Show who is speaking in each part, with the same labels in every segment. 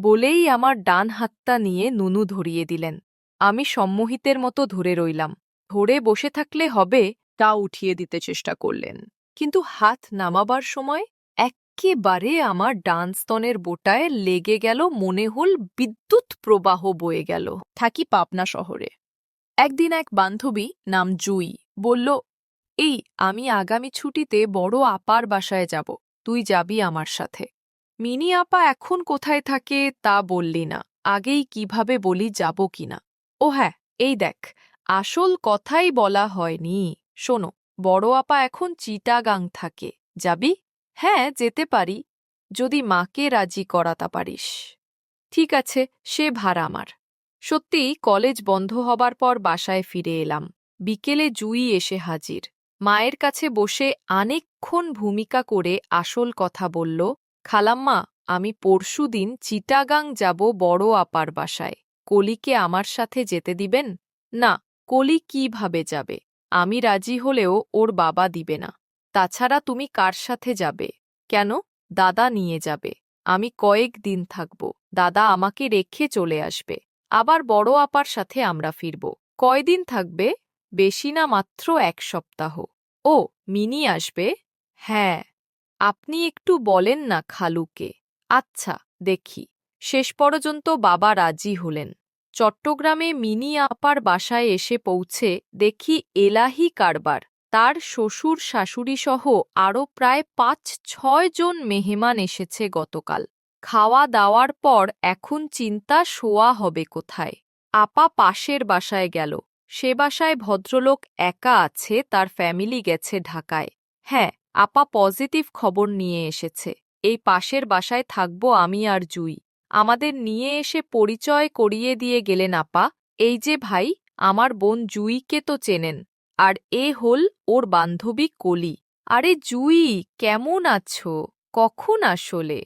Speaker 1: বলেই আমার ডান হাতটা নিয়ে নুনু ধরিয়ে দিলেন। আমি সম্মোহিতের মতো ধরে রইলাম। ধরে বসে থাকলে হবে তা উঠিয়ে দিতে চেষ্টা করলেন। কিন্তু হাত নামাবার সময় এক্কেবারে আমার ডান স্তনের বোটায় লেগে গেল, মনে হল বিদ্যুৎ প্রবাহ বয়ে গেল। থাকি পাবনা শহরে। একদিন এক বান্ধবী নাম জুই বলল, এই, আমি আগামী ছুটিতে বড় আপার বাসায় যাব। তুই যাবি আমার সাথে। মিনি আপা এখন কোথায় থাকে তা বললি না। আগেই কীভাবে বলি যাব কিনা ও হ্যাঁ এই দেখ, আসল কথাই বলা হয়নি। শোনো, বড় আপা এখন চিটাগাং থাকে। যাবি? হ্যাঁ যেতে পারি। যদি মাকে রাজি করাতা পারিস। ঠিক আছে, সে ভার আমার। সত্যিই কলেজ বন্ধ হবার পর বাসায় ফিরে এলাম। বিকেলে জুই এসে হাজির। মায়ের কাছে বসে অনেকক্ষণ ভূমিকা করে আসল কথা বলল খালাম্মা, আমি পরশুদিন চিটাগাং যাব বড় আপার বাসায়। কলিকে আমার সাথে যেতে দিবেন? না, কলি কীভাবে যাবে? আমি রাজি হলেও ওর বাবা দিবে না। তাছাড়া তুমি কার সাথে যাবে? কেন? দাদা নিয়ে যাবে। আমি কয়েক দিন থাকব। দাদা আমাকে রেখে চলে আসবে। আবার বড় আপার সাথে আমরা ফিরব। কয়দিন থাকবে? বেশি না মাত্র এক সপ্তাহ। ও, মিনি আসবে? হ্যাঁ। আপনি একটু বলেন না খালুকে। আচ্ছা দেখি। শেষ পর্যন্ত বাবা রাজি হলেন। চট্টগ্রামে মিনি আপার বাসায় এসে পৌঁছে দেখি এলাহি কারবার, তার শ্বশুর শাশুড়িসহ আরও প্রায় পাঁচ ছয় জন মেহমান এসেছে গতকাল। খাওয়া দাওয়ার পর এখন চিন্তা শোয়া হবে কোথায়? আপা পাশের বাসায় গেল। সে বাসায় ভদ্রলোক একা আছে, তার ফ্যামিলি গেছে ঢাকায়। হ্যাঁ আপা পজিটিভ খবর নিয়ে এসেছে, এই পাশের বাসায় থাকব আমি আর জুই। আমাদের নিয়ে এসে পরিচয় করিয়ে দিয়ে গেলেন আপা। এই যে ভাই, আমার বোন জুইকে তো চেনেন, আর এ হল ওর বান্ধবী কলি। আরে জুই, কেমন আছো? কখন আসলে?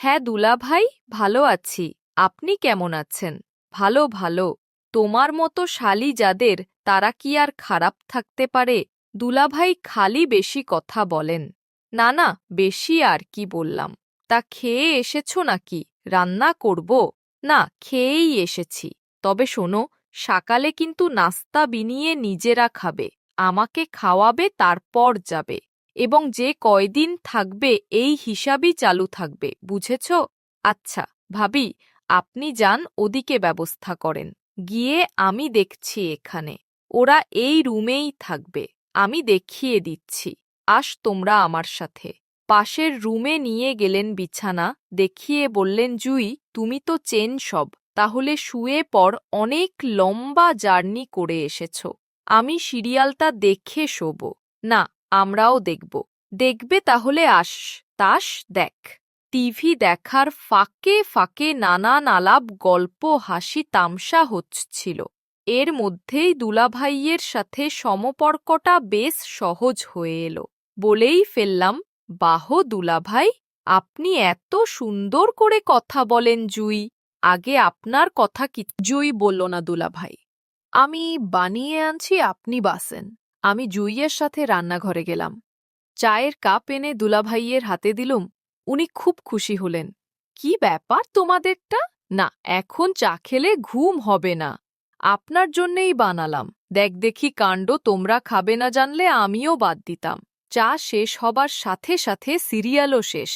Speaker 1: হ্যাঁ দুলা ভাই, ভালো আছি। আপনি কেমন আছেন? ভালো ভালো। তোমার মতো শালি যাদের, তারা কি আর খারাপ থাকতে পারে? দুলাভাই খালি বেশি কথা বলেন। না না, বেশি আর কি বললাম। তা খেয়ে এসেছ নাকি? রান্না করব? না, খেয়েই এসেছি। তবে শোনো, সকালে কিন্তু নাস্তা বিনিয়ে নিজেরা খাবে। আমাকে খাওয়াবে, তারপর যাবে। এবং যে কয়দিন থাকবে, এই হিসাবই চালু থাকবে, বুঝেছ? আচ্ছা ভাবি, আপনি যান, ওদিকে ব্যবস্থা করেন। গিয়ে আমি দেখছি এখানে। ওরা এই রুমেই থাকবে। আমি দেখিয়ে দিচ্ছি। আস তোমরা আমার সাথে। পাশের রুমে নিয়ে গেলেন বিছানা, দেখিয়ে বললেন, জুই, তুমি তো চেন সব, তাহলে শুয়ে পর অনেক লম্বা জার্নি করে এসেছ। আমি সিরিয়ালটা দেখে শোব। না, আমরাও দেখব। দেখবে তাহলে আস, তাস দেখ। টিভি দেখার ফাঁকে ফাঁকে নানান আলাপ, গল্প, হাসি, তামসা হচ্ছিল। এর মধ্যেই দুলাভাইয়ের সাথে সমপর্কটা বেশ সহজ হয়ে এলো। বলেই ফেললাম, বাহ দুলাভাই, আপনি এত সুন্দর করে কথা বলেন জুই। আগে আপনার কথা কি জুই বলল, না দুলাভাই, আমি বানিয়ে আনছি, আপনি বাসেন। আমি জুইয়ের সাথে রান্নাঘরে গেলাম। চায়ের কাপ এনে দুলাভাইয়ের হাতে দিলুম। উনি খুব খুশি হলেন। কি ব্যাপার তোমাদেরটা? না, এখন চা খেলে ঘুম হবে না। আপনার জন্যেই বানালাম। দেখ দেখি কাণ্ড তোমরা খাবে না জানলে আমিও বাদ দিতাম। চা শেষ হবার সাথে সাথে সিরিয়ালও শেষ।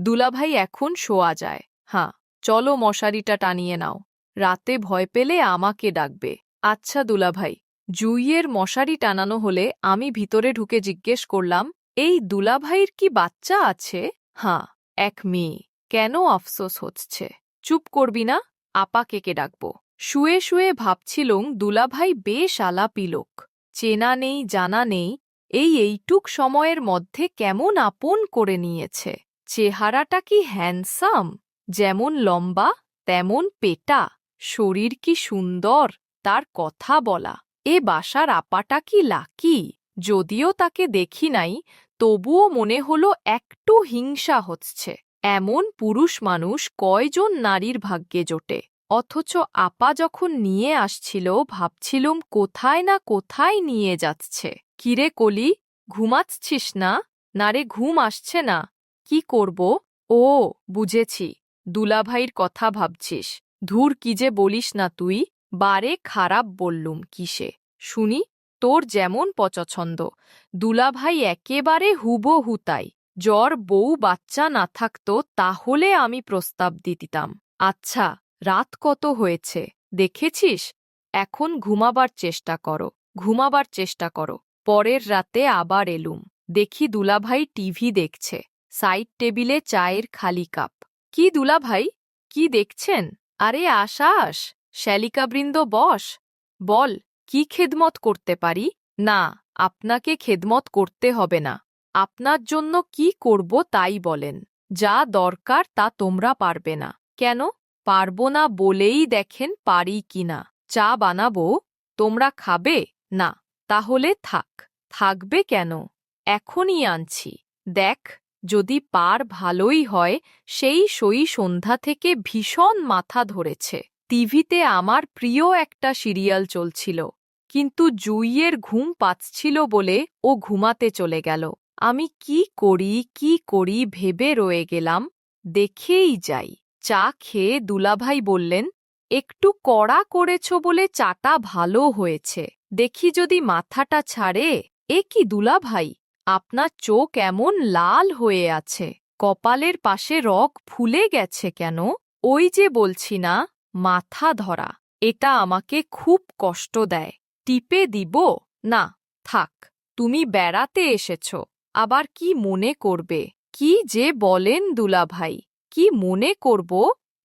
Speaker 1: দুলাভাই এখন শোয়া যায়। হ্যাঁ চলো মশারিটা টানিয়ে নাও। রাতে ভয় পেলে আমাকে ডাকবে। আচ্ছা দুলাভাই, জুইয়ের মশারি টানানো হলে আমি ভিতরে ঢুকে জিজ্ঞেস করলাম, এই দুলাভাইয়ের কি বাচ্চা আছে? হাঁ, এক মেয়ে। কেন আফসোস হচ্ছে? চুপ করবি না, আপা কেকে ডাকব? শুয়ে শুয়ে ভাবছিলুম দুলাভাই বেশ আলাপি লোক। চেনা নেই, জানা নেই, এই এইটুক সময়ের মধ্যে কেমন আপন করে নিয়েছে। চেহারাটা কি হ্যান্ডসাম? যেমন লম্বা, তেমন পেটা। শরীর কি সুন্দর, তার কথা বলা। এ বাসার আপাটা কি লাকি? যদিও তাকে দেখি নাই, তবুও মনে হলো একটু হিংসা হচ্ছে। এমন পুরুষ মানুষ কয়জন নারীর ভাগ্যে জোটে? অথচ আপা যখন নিয়ে আসছিল, ভাবছিলুম কোথায় না কোথায় নিয়ে যাচ্ছে। কিরে কলি, ঘুমাচ্ছিস না? নারে ঘুম আসছে না। কি করব? ও, বুঝেছি। দুলাভাইর কথা ভাবছিস। ধুর কি যে বলিস না তুই? বারে খারাপ বললুম কিসে? শুনি, তোর যেমন পচছন্দ। দুলাভাই একেবারে হুবহু তাই। জ্বর বউ বাচ্চা না থাকতো, তাহলে আমি প্রস্তাব দিতিতাম আচ্ছা রাত কত হয়েছে? দেখেছিস? এখন ঘুমাবার চেষ্টা করো, ঘুমাবার চেষ্টা করো। পরের রাতে আবার এলুম। দেখি দুলাভাই টিভি দেখছে। সাইড টেবিলে চায়ের খালি কাপ। কি দুলাভাই? কি দেখছেন? আরে আশা আশাস, শ্যালিকাবৃন্দ বস। বল, কি খেদমত করতে পারি? না, আপনাকে খেদমত করতে হবে না। আপনার জন্য কি করব তাই বলেন। যা দরকার তা তোমরা পারবে না। কেন? পারব না বলেই দেখেন পারি কিনা। চা বানাবো, তোমরা খাবে? না, তাহলে থাক। থাকবে কেন? এখনই আনছি। দেখ, যদি পার ভালোই হয়, সেই সই সন্ধ্যা থেকে ভীষণ মাথা ধরেছে। টিভিতে আমার প্রিয় একটা সিরিয়াল চলছিল। কিন্তু জুইয়ের ঘুম পাচ্ছিল বলে ও ঘুমাতে চলে গেল। আমি কি করি কি করি ভেবে রয়ে গেলাম। দেখেই যাই। চা খেয়ে দুলাভাই বললেন, একটু কড়া করেছ বলে চাটা ভালো হয়েছে। দেখি যদি মাথাটা ছাড়ে। এ কি দুলাভাই? আপনার চোখ এমন লাল হয়ে আছে। কপালের পাশে রগ ফুলে গেছে কেন? ওই যে বলছি না, মাথা ধরা। এটা আমাকে খুব কষ্ট দেয়। টিপে দিব? না, থাক, তুমি বেড়াতে এসেছ। আবার কি মনে করবে? কি যে বলেন দুলাভাই? কি মনে করব?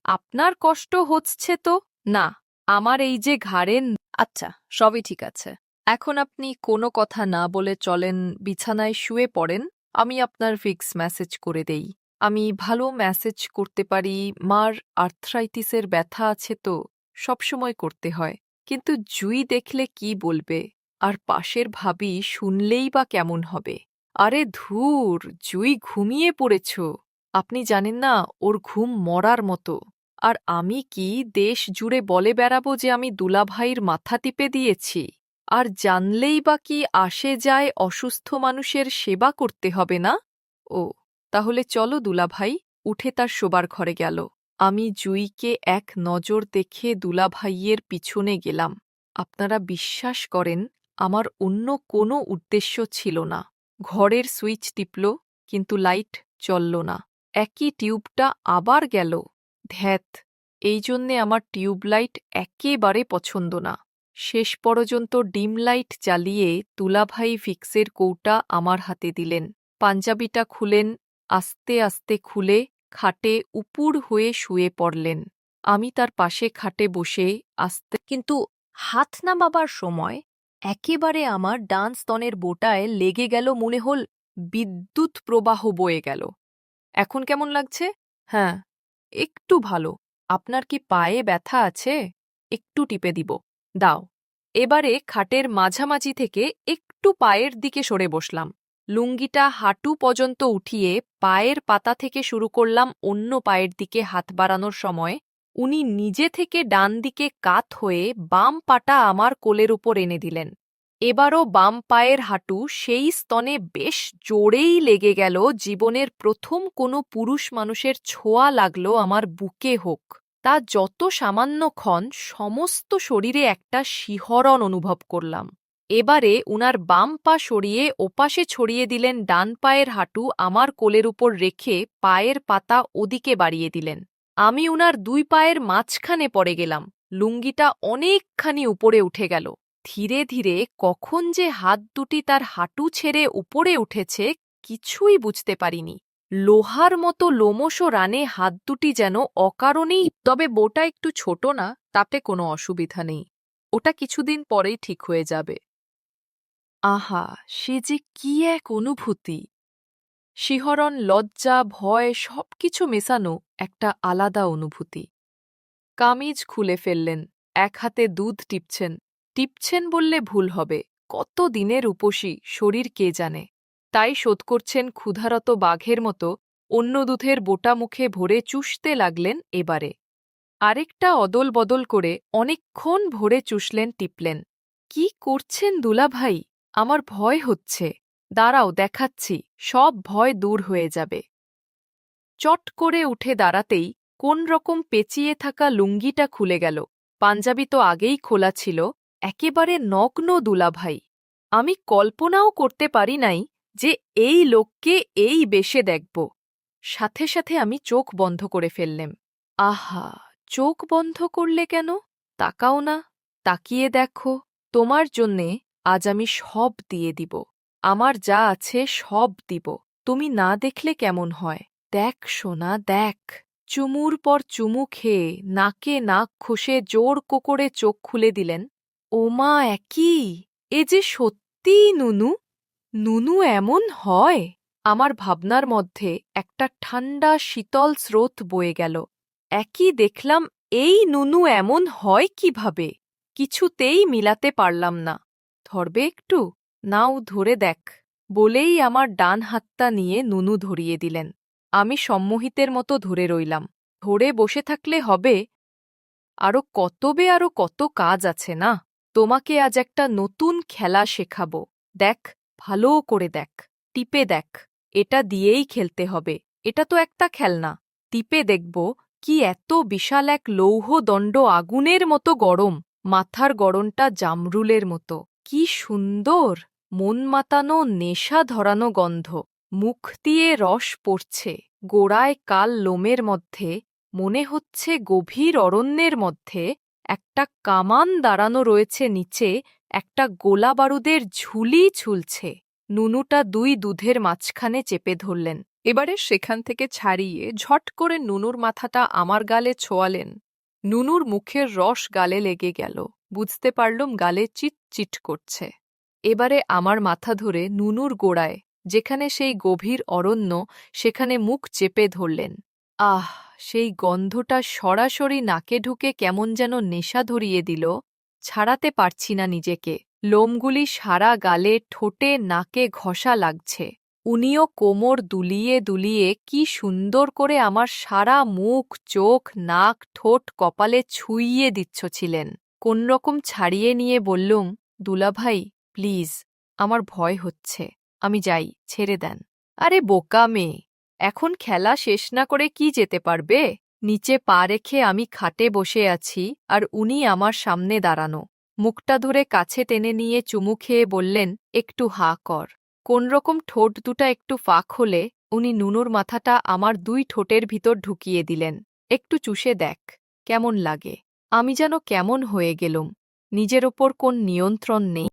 Speaker 1: আপনার কষ্ট হচ্ছে তো? না, আমার এই যে ঘাড়ের আচ্ছা সবই ঠিক আছে। এখন আপনি কোনো কথা না বলে চলেন, বিছানায় শুয়ে পড়েন। আমি আপনার ফিক্স মেসেজ করে দেই। আমি ভালো মেসেজ করতে পারি, মার আর্থ্রাইটিসের ব্যথা আছে তো সবসময় করতে হয়। কিন্তু জুই দেখলে কি বলবে? আর পাশের ভাবি শুনলেই বা কেমন হবে? আরে ধুর, জুই ঘুমিয়ে পড়েছ। আপনি জানেন না, ওর ঘুম মরার মতো। আর আমি কি দেশ জুড়ে বলে বেড়াবো যে আমি দুলাভাইয়ের মাথা টিপে দিয়েছি? আর জানলেই বা কি আসে যায় অসুস্থ মানুষের সেবা করতে হবে না? ও, তাহলে চলো দুলাভাই, উঠে তার শোবার ঘরে গেল। আমি জুইকে এক নজর দেখে দুলাভাইয়ের পিছনে গেলাম। আপনারা বিশ্বাস করেন, আমার অন্য কোনো উদ্দেশ্য ছিল না। ঘরের সুইচ টিপল, কিন্তু লাইট চলল না। একই টিউবটা আবার গেল। ধ্যাত এই জন্যে আমার টিউবলাইট একেবারে পছন্দ না। শেষ পর্যন্ত ডিম লাইট জ্বালিয়ে তুলাভাই ফিক্সের কৌটা আমার হাতে দিলেন। পাঞ্জাবিটা খুলেন, আস্তে আস্তে খুলে খাটে উপুর হয়ে শুয়ে পড়লেন। আমি তার পাশে খাটে বসে আস্তে কিন্তু হাত নামাবার সময় একেবারে আমার ডান স্তনের বোটায় লেগে গেল মনে হল বিদ্যুৎ প্রবাহ বয়ে গেল। এখন কেমন লাগছে? হ্যাঁ একটু ভালো। আপনার কি পায়ে ব্যথা আছে? একটু টিপে দিব। দাও। এবারে খাটের মাঝামাঝি থেকে একটু পায়ের দিকে সরে বসলাম। লুঙ্গিটা হাঁটু পর্যন্ত উঠিয়ে পায়ের পাতা থেকে শুরু করলাম অন্য পায়ের দিকে হাত বাড়ানোর সময়। উনি নিজে থেকে ডান দিকে কাত হয়ে বাম পাটা আমার কোলের উপর এনে দিলেন। এবারও বাম পায়ের হাঁটু সেই স্তনে বেশ জোরেই লেগে গেল, জীবনের প্রথম কোনো পুরুষ মানুষের ছোঁয়া লাগল আমার বুকে হোক। তা যত সামান্যক্ষণ সমস্ত শরীরে একটা শিহরণ অনুভব করলাম। এবারে উনার বাম পা সরিয়ে ওপাশে ছড়িয়ে দিলেন, ডান পায়ের হাঁটু আমার কোলের উপর রেখে পায়ের পাতা ওদিকে বাড়িয়ে দিলেন। আমি উনার দুই পায়ের মাঝখানে পড়ে গেলাম, লুঙ্গিটা অনেকখানি উপরে উঠে গেল। ধীরে ধীরে কখন যে হাত দুটি তার হাঁটু ছেড়ে উপরে উঠেছে কিছুই বুঝতে পারিনি। লোহার মতো লোমশ রানে হাত দুটি যেন অকারণেই, তবে বোটা একটু ছোট না, তাতে কোনো অসুবিধা নেই। ওটা কিছুদিন পরেই ঠিক হয়ে যাবে। আহা, সে যে কি এক অনুভূতি! শিহরণ, লজ্জা, ভয় সবকিছু মেশানো একটা আলাদা অনুভূতি। কামিজ খুলে ফেললেন, এক হাতে দুধ টিপছেন। টিপছেন বললে ভুল হবে। কত দিনের উপসী, শরীর কে জানে? তাই শোধ করছেন ক্ষুধারত বাঘের মতো অন্য দুধের বোটা মুখে ভরে চুষতে লাগলেন এবারে। আরেকটা অদল বদল করে অনেকক্ষণ ভরে চুষলেন, টিপলেন। কি করছেন দুলাভাই আমার ভয় হচ্ছে। দাঁড়াও, দেখাচ্ছি। সব ভয় দূর হয়ে যাবে। চট করে উঠে দাঁড়াতেই কোন রকম পেঁচিয়ে থাকা লুঙ্গিটা খুলে গেল। পাঞ্জাবি তো আগেই খোলা ছিল। একেবারে নগ্ন দুলাভাই। আমি কল্পনাও করতে পারি নাই যে এই লোককে এই বেশে দেখব। সাথে সাথে আমি চোখ বন্ধ করে ফেললেম। আহা, চোখ বন্ধ করলে কেন? তাকাও না, তাকিয়ে দেখো। তোমার জন্যে আজ আমি সব দিয়ে দিব। আমার যা আছে সব দিব। তুমি না দেখলে কেমন হয়? দেখ সোনা, দেখ। চুমুর পর চুমু খেয়ে নাকে নাক খসে জোর কোকড়ে চোখ খুলে দিলেন। ওমা, একই। এ যে সত্যিই নুনু। নুনু এমন হয়, আমার ভাবনার মধ্যে একটা ঠান্ডা শীতল স্রোত বয়ে গেল। একই দেখলাম, এই নুনু এমন হয় কীভাবে? কিছুতেই মিলাতে পারলাম না। ধরবে একটু? নাও, ধরে দেখ। বলেই আমার ডান হাতটা নিয়ে নুনু ধরিয়ে দিলেন। আমি সম্মোহিতের মতো ধরে রইলাম। ধরে বসে থাকলে হবে? আরও কতবে আরও কত কাজ আছে না? তোমাকে আজ একটা নতুন খেলা শেখাবো। দেখ, ভালো করে দেখ, টিপে দেখ, এটা দিয়েই খেলতে হবে। এটা তো একটা খেলনা। টিপে দেখব কি এত বিশাল এক লৌহদণ্ড আগুনের মতো গরম, মাথার গড়নটা জামরুলের মতো। কি সুন্দর! মন মাতানো, নেশা ধরানো গন্ধ। মুখ দিয়ে রস পড়ছে, গোড়ায় কাল লোমের মধ্যে, মনে হচ্ছে গভীর অরণ্যের মধ্যে একটা কামান দাঁড়ানো রয়েছে নিচে, একটা গোলা বারুদের ঝুলি ঝুলছে। নুনুটা দুই দুধের মাঝখানে চেপে ধরলেন। এবারে সেখান থেকে ছাড়িয়ে ঝট করে নুনুর মাথাটা আমার গালে ছোয়ালেন। নুনুর মুখের রস গালে লেগে গেল। বুঝতে পারলুম গালে চিট চিট করছে। এবারে আমার মাথা ধরে নুনুর গোড়ায়, যেখানে সেই গভীর অরণ্য, সেখানে মুখ চেপে ধরলেন। আহ, সেই গন্ধটা সরাসরি নাকে ঢুকে কেমন যেন নেশা ধরিয়ে দিল, ছাড়াতে পারছি না নিজেকে। লোমগুলি সারা গালে, ঠোঁটে, নাকে ঘষা লাগছে। উনিও কোমর দুলিয়ে দুলিয়ে কি সুন্দর করে আমার সারা মুখ, চোখ, নাক, ঠোঁট কপালে ছুঁইয়ে দিচ্ছছিলেন। কোনরকম ছাড়িয়ে নিয়ে বললুম, দুলাভাই, প্লিজ, আমার ভয় হচ্ছে, আমি যাই, ছেড়ে দেন। আরে বোকা মেয়ে এখন খেলা শেষ না করে কি যেতে পারবে? নিচে পা রেখে আমি খাটে বসে আছি, আর উনি আমার সামনে দাঁড়ানো। মুখটা ধরে কাছে টেনে নিয়ে চুমু খেয়ে বললেন, একটু হা কর। কোনরকম ঠোঁট দুটা একটু ফাঁক হলে উনি নুনুর মাথাটা আমার দুই ঠোঁটের ভিতর ঢুকিয়ে দিলেন। একটু চুষে দেখ, কেমন লাগে। আমি যেন কেমন হয়ে গেলুম। নিজের ওপর কোন নিয়ন্ত্রণ নেই।